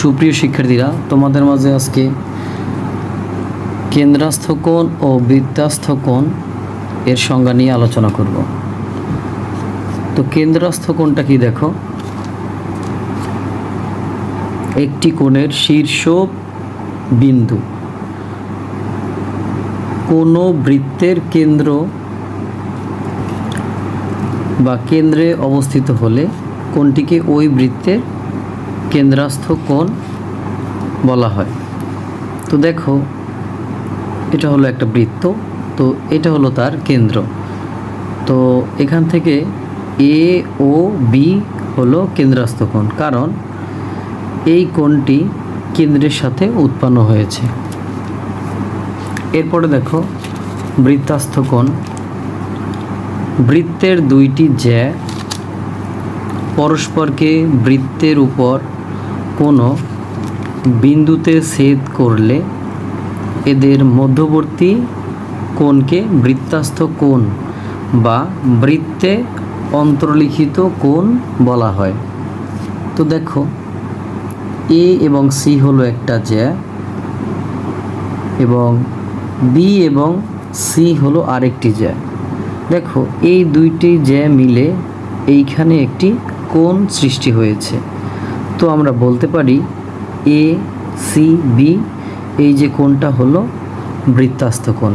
সুপ্রিয় শিক্ষার্থীরা, তোমাদের মাঝে আজকে কেন্দ্রাস্থ কোণ ও বৃত্তাস্থ কোণ এর সংজ্ঞা নিয়ে আলোচনা করব। তো কেন্দ্রাস্থ কোণটা কি দেখো? একটি কোণের শীর্ষ বিন্দু। কোনো বৃত্তের কেন্দ্র বা কেন্দ্রে অবস্থিত হলে কোনটিকে ওই বৃত্তের কেন্দ্রাস্থ কোণ বলা হয়। তো দেখো, এটা হলো একটা বৃত্ত, তো এটা হলো তার কেন্দ্র। তো এখান থেকে এ ও বি হলো কেন্দ্রাস্থ কোণ, কারণ এই কোণটি কেন্দ্রের সাথে উৎপন্ন হয়েছে। এরপরে দেখো, বৃত্তাস্থ কোণ। বৃত্তের দুইটি জ্যা পরস্পরকে বৃত্তের উপর কোনো বিন্দুতে ছেদ করলে এদের মধ্যবর্তী কোণকে বৃত্তাস্থ কোণ বা বৃত্তে অন্তর্লিখিত কোণ বলা হয়। তো দেখো এ এবং সি হলো একটা জ্যা এবং বি এবং সি হলো আরেকটি জ্যা। দেখো, এই দুইটি জ্যা মিলে এইখানে একটি কোণ সৃষ্টি হয়েছে। তো আমরা বলতে পারি এ সি বি এই যে কোণটা হলো বৃত্তাস্ত কোণ।